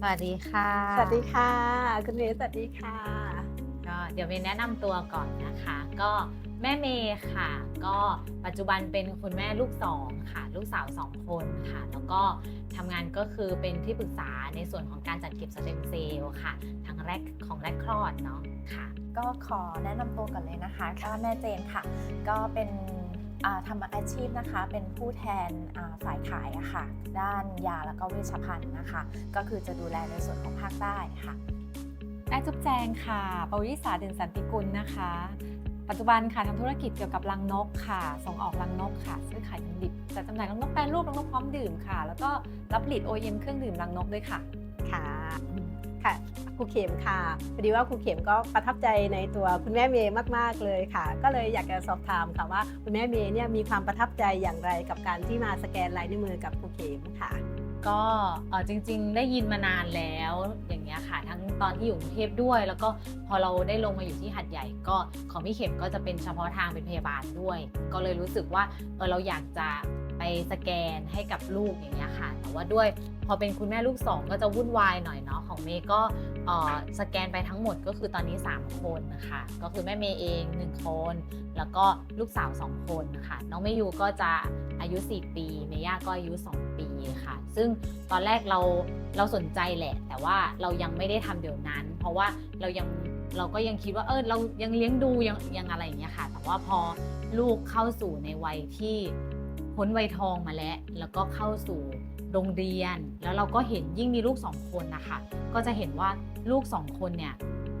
สวัสดีค่ะ สวัสดีค่ะ คุณเมย์สวัสดีค่ะ ก็เดี๋ยวเมย์แนะนำตัวก่อนนะคะ ก็แม่เมย์ค่ะ ก็ปัจจุบันเป็นคุณแม่ลูกสองค่ะ ลูกสาวสองคนค่ะ แล้วก็ทำงานก็คือเป็นที่ปรึกษาในส่วนของการจัดเก็บสเต็มเซลล์ค่ะทางแรกของแรกคลอดเนาะค่ะ ก็ขอแนะนำตัวก่อนเลยนะคะ ก็แม่เจนค่ะ ก็เป็นอ่า ทำอาชีพนะคะเป็นผู้แทนฝ่ายขายอะค่ะ ด้านยาแล้วก็เวชภัณฑ์นะคะ ก็คือจะดูแลในส่วนของภาคใต้ค่ะแม่จุ๊บแจงค่ะปวิสาเด่นสันติกุลนะคะ ปัจจุบันค่ะทำธุรกิจเกี่ยวกับรังนกค่ะ ส่งออกรังนกค่ะ ซื้อขายรังดิบจัดจำหน่ายรังนกแปรรูปรังนกพร้อมดื่มค่ะ แล้วก็รับผลิต OEM เครื่องดื่มรังนกด้วยค่ะ ค่ะครูเข็มค่ะพอดีว่าครูเข็มก็ประทับใจในตัวคุณแม่เมย์มาก ๆ เลยค่ะ ก็เลยอยากจะสอบถามค่ะว่าคุณแม่เมย์เนี่ยมีความประทับใจอย่างไรกับการที่มาสแกนลายนิ้วมือกับครูเข็มค่ะ ก็เออจริง ๆ ได้ยินมานานแล้วอย่างเงี้ยค่ะ ทั้งตอนที่อยู่กรุงเทพด้วย แล้วก็พอเราได้ลงมาอยู่ที่หัดใหญ่ ก็ของพี่เข็มก็จะเป็นเฉพาะทางเป็นพยาบาลด้วย ก็เลยรู้สึกว่าเออเราอยากจะไปสแกนให้กับลูกอย่างเงี้ยค่ะ แต่ว่าด้วย พอเป็นคุณแม่ลูกสองก็จะวุ่นวายหน่อยเนาะของเมย์ก็สแกนไปทั้งหมดก็คือตอนนี้ 3 คนนะคะก็คือแม่เมย์เอง 1 คน แล้วก็ลูกสาว 2 คนนะคะน้องเมยูก็จะอายุ 4 ปี เมย่าก็อายุ 2 ปีค่ะ ซึ่งตอนแรกเราเราสนใจแหละ แต่ว่าเรายังไม่ได้ทำเดี๋ยวนั้น เพราะว่าเรายังเราก็ยังคิดว่าเออเรายังเลี้ยงดูยังยังอะไรอย่างเงี้ยค่ะ แต่ว่าพอลูกเข้าสู่ในวัยที่ พ้นวัยทองมาแล้ว แล้วก็เข้าสู่โรงเรียน แล้วเราก็เห็นยิ่งมีลูกสองคนนะคะก็จะเห็นว่าลูกสองคนเนี่ย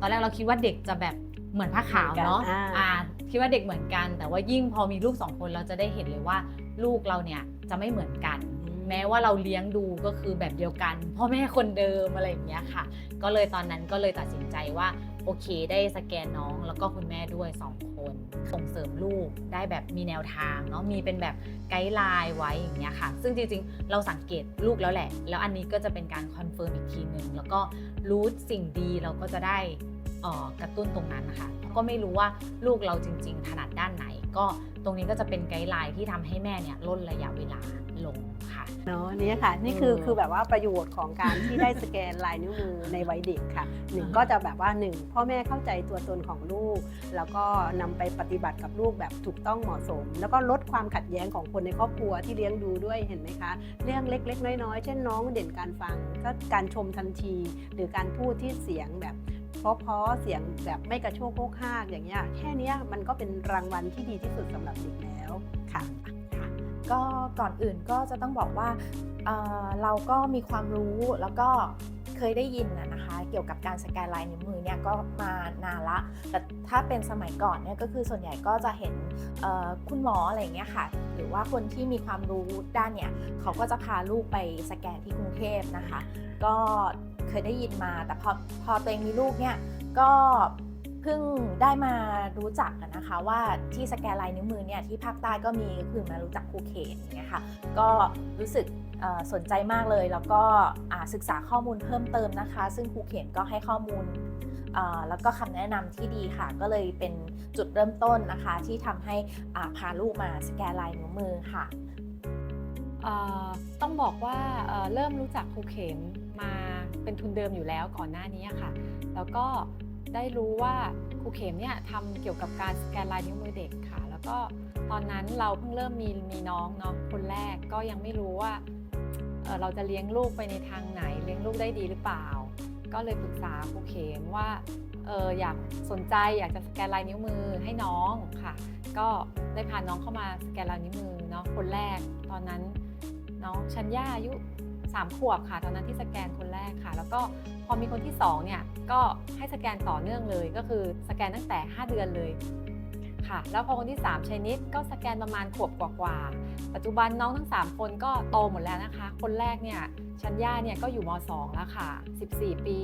ตอนแรกเราคิดว่าเด็กจะแบบเหมือนผ้าขาวเนาะเหมือนกันอ่าอ่าคิดว่าเด็กเหมือนกัน แต่ว่ายิ่งพอมีลูกสองคนเราจะได้เห็นเลยว่า ลูกเราเนี่ยจะไม่เหมือนกัน แม้ว่าเราเลี้ยงดูก็คือแบบเดียวกันพ่อแม่คนเดิมอะไรอย่างเงี้ยค่ะ ก็เลยตอนนั้นก็เลยตัดสินใจว่า โอเค ได้สแกนน้องแล้วก็คุณแม่ด้วย 2 คน ส่งเสริมลูกได้แบบมีแนวทางเนาะมีเป็นแบบไกด์ไลน์ไว้อย่างเงี้ยค่ะ ซึ่งจริงๆ เราสังเกตลูกแล้วแหละ แล้วอันนี้ก็จะเป็นการคอนเฟิร์มอีกทีหนึ่งแล้วก็รู้สิ่งดีเราก็จะได้ออกระตุ้นตรงนั้นนะคะ ก็ไม่รู้ว่าลูกเราจริง ๆ ถนัด ก็ตรงนี้ก็จะเป็นไกด์ไลน์ที่ทำให้แม่เนี่ยล่นระยะเวลาลงค่ะเนาะนี่ค่ะนี่คือเออคือแบบว่าประโยชน์ของการที่ได้สแกนลายนิ้วมือในวัยเด็กค่ะหนึ่งก็จะแบบว่าหนึ่งพ่อแม่เข้าใจตัวตนของลูก แล้วก็นำไปปฏิบัติกับลูกแบบถูกต้องเหมาะสม แล้วก็ลดความขัดแย้งของคนในครอบครัวที่เลี้ยงดูด้วยเห็นไหมคะ เรื่องเล็ก ๆ น้อยๆเช่นน้องเด่นการฟังก็การชมทันที หรือการพูดที่เสียงแบบ เพราะเสียงแบบไม่กระโชกโคกฮากอย่างเงี้ยแค่นี้มันก็เป็นรางวัลที่ดีที่สุดสำหรับเด็กแล้วค่ะก็ก่อนอื่นก็จะต้องบอกว่าเเราก็มีความรู้แล้วก็เคยได้ยินนะนะคะ เกี่ยวกับการสแกนลายนิ้วมือเนี่ยก็มานานละ แต่ถ้าเป็นสมัยก่อนเนี่ยก็คือส่วนใหญ่ก็จะเห็นคุณหมออะไรเงี้ยค่ะ หรือว่าคนที่มีความรู้ด้านเนี่ยเขาก็จะพาลูกไปสแกนที่กรุงเทพนะคะ ก็ เคยได้ยินมา แต่พอพอตัวเองมีลูกเนี่ยก็เพิ่งได้มารู้จักนะคะ ว่าที่สแกนลายนิ้วมือเนี่ยที่ภาคใต้ก็มีก็คือมารู้จักครูเขนอย่างเงี้ยค่ะก็รู้สึกสนใจมากเลย แล้วก็ศึกษาข้อมูลเพิ่มเติมนะคะ ซึ่งครูเขนก็ให้ข้อมูลแล้วก็คำแนะนำที่ดีค่ะ ก็เลยเป็นจุดเริ่มต้นนะคะ ที่ทำให้พาลูกมาสแกนลายนิ้วมือค่ะ ต้องบอกว่าเเริ่มรู้จักครูเข็มมาเป็นทุนเดิมอยู่แล้วก่อนหน้านี้ค่ะ แล้วก็ได้รู้ว่าครูเข็มเนี่ยทำเกี่ยวกับการสแกนลายนิ้วมือเด็กค่ะ แล้วก็ตอนนั้นเราเพิ่งเริ่มมีมีน้องเนาะคนแรกก็ยังไม่รู้ว่าเเราจะเลี้ยงลูกไปในทางไหนเลี้ยงลูกได้ดีหรือเปล่า ก็เลยปรึกษาครูเข็มว่า เอออยากสนใจอยากจะสแกนลายนิ้วมือให้น้องค่ะ ก็ได้พาน้องเข้ามาสแกนลายนิ้วมือเนาะคนแรกตอนนั้นน้องชัญญาอายุ3ขวบค่ะ ตอนนั้นที่สแกนคนแรกค่ะ แล้วก็พอมีคนที่2เนี่ยก็ให้สแกนต่อเนื่องเลย ก็คือสแกนตั้งแต่ 5 เดือนเลยค่ะ แล้วพอคนที่3ชัยนิดก็สแกนประมาณขวบกว่าๆปัจจุบันน้องทั้ง 3 คนก็โตหมดแล้วนะคะ คนแรกเนี่ยชัญญาเนี่ยก็อยู่ม 2 แล้วค่ะ 14 ปี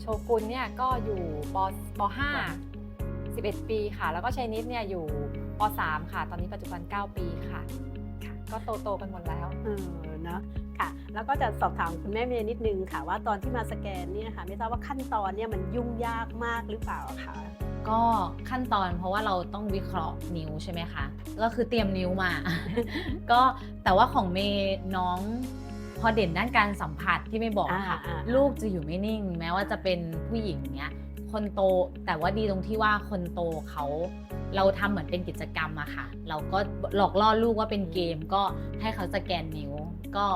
โชกุนเนี่ยก็อยู่ปป5 11 ปีค่ะ แล้วก็ชัยนิดเนี่ยอยู่ป3ค่ะ ตอนนี้ปัจจุบัน 9 ปีค่ะค่ะ ก็โตโตๆกันหมดแล้ว เออเนาะค่ะ แล้วก็จะสอบถามคุณแม่เมย์นิดนึงค่ะ ว่าตอนที่มาสแกนเนี่ยค่ะ ไม่ทราบว่าขั้นตอนเนี่ยมันยุ่งยากมากหรือเปล่าคะก็ขั้นตอนเพราะว่าเราต้องวิเคราะห์นิ้วใช่ไหมคะ ก็คือเตรียมนิ้วมา ก็แต่ว่าของเมย์น้อง พพอเด่นด้านการสัมผัสที่ไม่บอกอะค่ะอ่าอ่าอ่าลูกจะอยู่ไม่นิ่ง แม้ว่าจะเป็นผู้หญิงเนี้ยคนโตแต่ว่าดีตรงที่ว่าคนโตเขาเราทำเหมือนเป็นกิจกรรมอะค่ะ เราก็หลอกล่อลูกว่าเป็นเกมก็ให้เขาสแกนนิ้วก็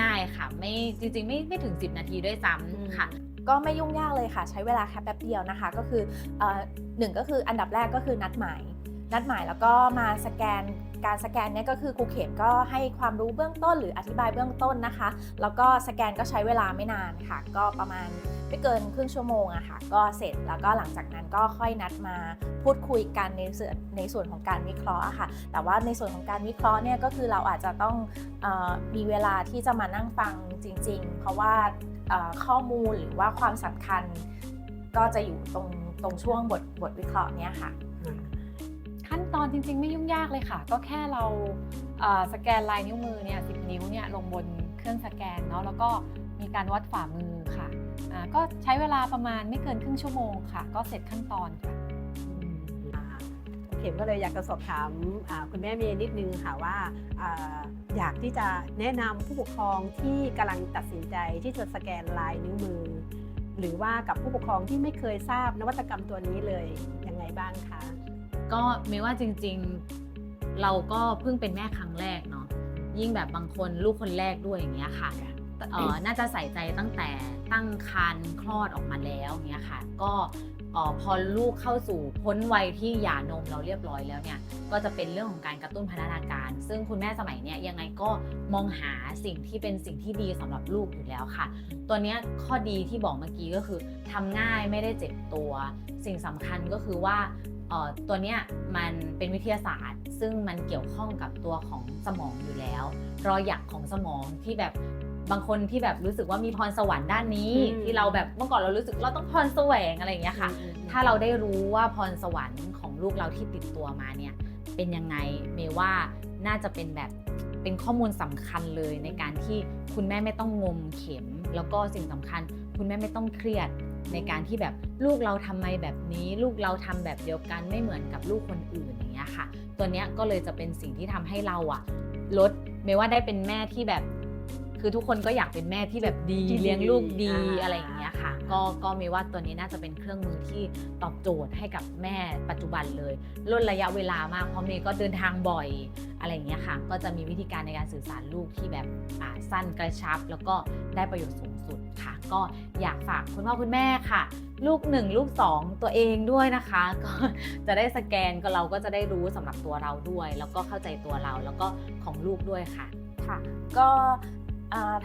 ง่าย ๆค่ะ ไม่จริงๆ ไม่ไม่ถึง 10 นาทีด้วยซ้ำค่ะ ก็ไม่ยุ่งยากเลยค่ะ ใช้เวลาแค่แป๊บเดียวนะคะ ก็คือเอ่อหนึ่งก็คืออันดับแรกก็คือนัดหมาย นัดหมายแล้วก็มาสแกน การสแกนเนี่ยก็คือครูเข็มก็ให้ความรู้เบื้องต้น หรืออธิบายเบื้องต้นนะคะ แล้วก็สแกนก็ใช้เวลาไม่นานค่ะ ก็ประมาณไม่เกินครึ่งชั่วโมงอะค่ะ ก็เสร็จแล้วก็หลังจากนั้นก็ค่อยนัดมาพูดคุยกันในส่วนในส่วนของการวิเคราะห์อะค่ะ แต่ว่าในส่วนของการวิเคราะห์เนี่ยก็คือเราอาจจะต้องออมีเวลาที่จะมานั่งฟังจริง ๆ เพราะว่าข้อมูลหรือว่าความสำคัญก็จะอยู่ตรงตรงช่วงบทบทวิเคราะห์เนี่ยค่ะ ขั้นตอนจริงๆ ไม่ยุ่งยากเลยค่ะ ก็แค่เราสแกนลายนิ้วมือเนี่ยสินิ้วเนี่ยลงบนเครื่องสแกนเนาะแล้วก็มีการวัดฝ่ามือค่ะก็ใช้เวลาประมาณไม่เกินครึ่งชั่วโมงค่ะ ก็เสร็จขั้นตอนค่ะเข็มก็เลยอยากจะสอบถามคุณแม่เมย์นิดนึงค่ะว่าอ่าอยากที่จะแนะนำผู้ปกครองที่กำลังตัดสินใจที่จะสแกนลายนิ้วมือ หรือว่ากับผู้ปกครองที่ไม่เคยทราบนวัตกรรมตัวนี้เลยยังไงบ้างคะ ก็ไม่ว่าจริง ๆ เราก็เพิ่งเป็นแม่ครั้งแรกเนาะยิ่งแบบบางคนลูกคนแรกด้วยอย่างเงี้ยค่ะเอ่อน่าจะใส่ใจตั้งแต่ตั้งครรภ์คลอดออกมาแล้วอย่างเงี้ยค่ะ ก็เอ่อพอลูกเข้าสู่พ้นวัยที่หย่านมเราเรียบร้อยแล้วเนี่ย ก็จะเป็นเรื่องของการกระตุ้นพัฒนาการ ซึ่งคุณแม่สมัยเนี้ยยังไงก็มองหาสิ่งที่เป็นสิ่งที่ดีสำหรับลูกอยู่แล้วค่ะ ตัวเนี้ยข้อดีที่บอกเมื่อกี้ก็คือทำง่ายไม่ได้เจ็บตัว สิ่งสำคัญก็คือว่าเอ่อ ตัวเนี้ยมันเป็นวิทยาศาสตร์ ซึ่งมันเกี่ยวข้องกับตัวของสมองอยู่แล้ว รอยหยักของสมองที่แบบบางคนที่แบบรู้สึกว่ามีพรสวรรค์ด้านนี้อืมที่เราแบบเมื่อก่อนเรารู้สึกเราต้องพรแสวงอะไรอย่างเงี้ยค่ะ ถ้าเราได้รู้ว่าพรสวรรค์ของลูกเราที่ติดตัวมาเนี่ยเป็นยังไงเมย์ว่าน่าจะเป็นแบบเป็นข้อมูลสำคัญเลยในการที่คุณแม่ไม่ต้องงมเข็ม แล้วก็สิ่งสำคัญ คุณแม่ไม่ต้องเครียด ในการที่แบบลูกเราทำไมแบบนี้ ลูกเราทำแบบเดียวกันไม่เหมือนกับลูกคนอื่นอย่างเงี้ยค่ะ ตัวเนี้ยก็เลยจะเป็นสิ่งที่ทำให้เราอะลดไม่ว่าได้เป็นแม่ที่แบบ คือทุกคนก็อยากเป็นแม่ที่แบบดีที่ดีเลี้ยงลูกดีอ่า อะไรอย่างเงี้ยค่ะ ก็ก็มีว่าตัวนี้น่าจะเป็นเครื่องมือที่ตอบโจทย์ให้กับแม่ปัจจุบันเลยลดระยะเวลามากเพราะเมย์ก็เดินทางบ่อยอะไรอย่างเงี้ยค่ะ ก็จะมีวิธีการในการสื่อสารลูกที่แบบอ่าสั้นกระชับ แล้วก็ได้ประโยชน์สูงสุดค่ะ ก็อยากฝากคุณพ่อคุณแม่ค่ะ ลูกหนึ่งลูกสองตัวเองด้วยนะคะ ก็จะได้สแกนก็เราก็จะได้รู้สำหรับตัวเราด้วย แล้วก็เข้าใจตัวเราแล้วก็ของลูกด้วยค่ะ ค่ะก็อ่า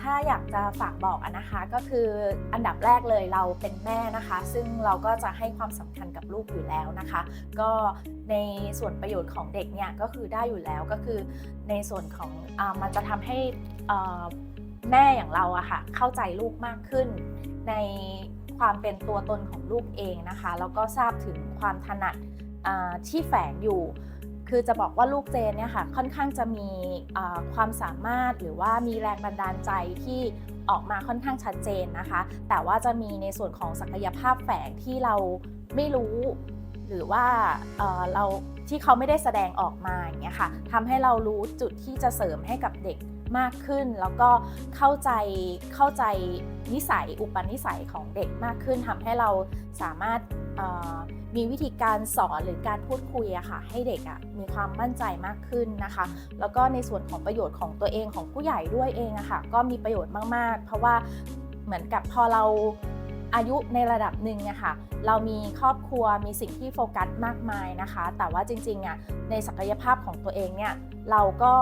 ถ้าอยากจะฝากบอกนะคะก็คืออันดับแรกเลยเราเป็นแม่นะคะ ซึ่งเราก็จะให้ความสำคัญกับลูกอยู่แล้วนะคะ ก็ในส่วนประโยชน์ของเด็กเนี่ยก็คือได้อยู่แล้วก็คือในส่วนของอมันจะทำให้แม่อย่างเราอะค่ะเข้าใจลูกมากขึ้น ในความเป็นตัวตนของลูกเองนะคะแล้วก็ทราบถึงความถนัดที่แฝงอยู่ คือจะบอกว่าลูกเจนเนี่ยค่ะค่อนข้างจะมีความสามารถหรือว่ามีแรงบันดาลใจที่ออกมาค่อนข้างชัดเจนนะคะ แต่ว่าจะมีในส่วนของศักยภาพแฝงที่เราไม่รู้ หรือว่าเราที่เขาไม่ได้แสดงออกมาอย่างเงี้ยค่ะทำให้เรารู้จุดที่จะเสริมให้กับเด็ก มากขึ้น แล้วก็เข้าใจเข้าใจนิสัยอุปนิสัยของเด็กมากขึ้นทำให้เราสามารถมีวิธีการสอนหรือการพูดคุยอะค่ะให้เด็กอะมีความมั่นใจมากขึ้นนะคะ แล้วก็ในส่วนของประโยชน์ของตัวเองของผู้ใหญ่ด้วยเองอะค่ะก็มีประโยชน์มาก ๆ เพราะว่าเหมือนกับพอเราอายุในระดับหนึ่งเนี่ยค่ะเรามีครอบครัวมีสิ่งที่โฟกัสมากมายนะคะ แต่ว่าจริงๆอะในศักยภาพของตัวเองเนี่ยเราก็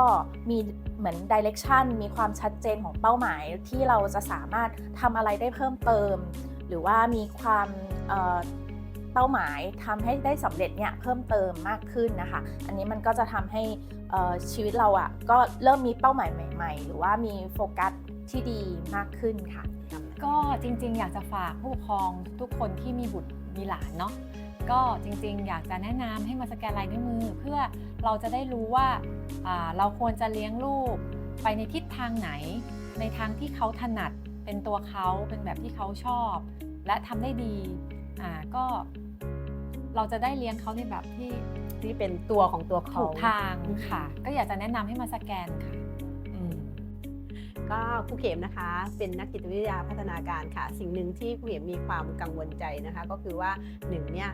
มี เหมือนดิเรกชันมีความชัดเจนของเป้าหมายที่เราจะสามารถทำอะไรได้เพิ่มเติม หรือว่ามีความเอ่อเป้าหมายทำให้ได้สำเร็จเนี่ยเพิ่มเติมมากขึ้นนะคะ อันนี้มันก็จะทำให้อ่อชีวิตเราอะ่ะก็เริ่มมีเป้าหมายใหม่ ๆ หรือว่ามีโฟกัสที่ดีมากขึ้นค่ะ ก็จริงๆ อยากจะฝากผู้ปกครองทุกคนที่มีบุตรมีหลานเนาะ ก็จริงๆ อยากจะแนะนำให้มาสแกนลายนิ้วมือ เพื่อเราจะได้รู้ว่าอ่าเราควรจะเลี้ยงลูกไปในทิศทางไหน ในทางที่เขาถนัดเป็นตัวเขาเป็นแบบที่เขาชอบ และทำได้ดีอ่าก็เราจะได้เลี้ยงเขาในแบบที่ที่เป็นตัวของตัวเขาถูกทางค่ะ ก็อยากจะแนะนำให้มาสแกนค่ะอืม ก็ครูเข็มนะคะ เป็นนักจิตวิทยาพัฒนาการค่ะ สิ่งหนึ่งที่ครูเข็มมีความกังวลใจนะคะ ก็คือว่าหนึ่งเนี่ย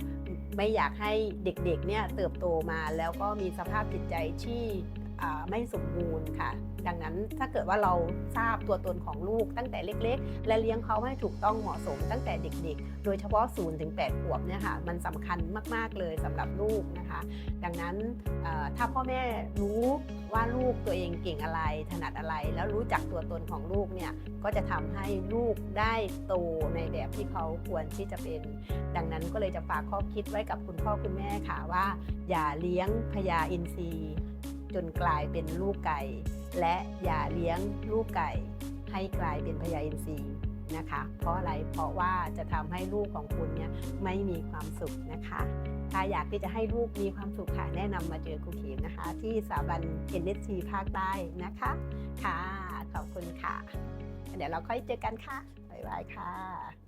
ไม่อยากให้เด็กๆเนี่ยเติบโตมาแล้วก็มีสภาพจิตใจที่ ไม่สมบูรณ์ค่ะ ดังนั้นถ้าเกิดว่าเราทราบตัวตนของลูกตั้งแต่เล็ก ๆ และเลี้ยงเขาให้ถูกต้องเหมาะสมตั้งแต่เด็ก ๆ โดยเฉพาะ0ถึง8ขวบเนี่ยค่ะมันสำคัญมากๆเลยสำหรับลูกนะคะ ดังนั้นถ้าพ่อแม่รู้ว่าลูกตัวเองเก่งอะไรถนัดอะไร แล้วรู้จักตัวตนของลูกเนี่ยก็จะทำให้ลูกได้โตในแบบที่เขาควรที่จะเป็น ดังนั้นก็เลยจะฝากข้อคิดไว้กับคุณพ่อคุณแม่ค่ะว่า อย่าเลี้ยงพญาอินทรี จนกลายเป็นลูกไก่ และอย่าเลี้ยงลูกไก่ ให้กลายเป็นพญาอินทรีนะคะ เพราะอะไรเพราะว่าจะทำให้ลูกของคุณเนี่ยไม่มีความสุขนะคะ ถ้าอยากที่จะให้ลูกมีความสุขค่ะแนะนำมาเจอครูเข็มนะคะ ที่สถาบัน NST ภาคใต้นะคะค่ะขอบคุณค่ะ เดี๋ยวเราค่อยเจอกันค่ะบ๊ายบายค่ะ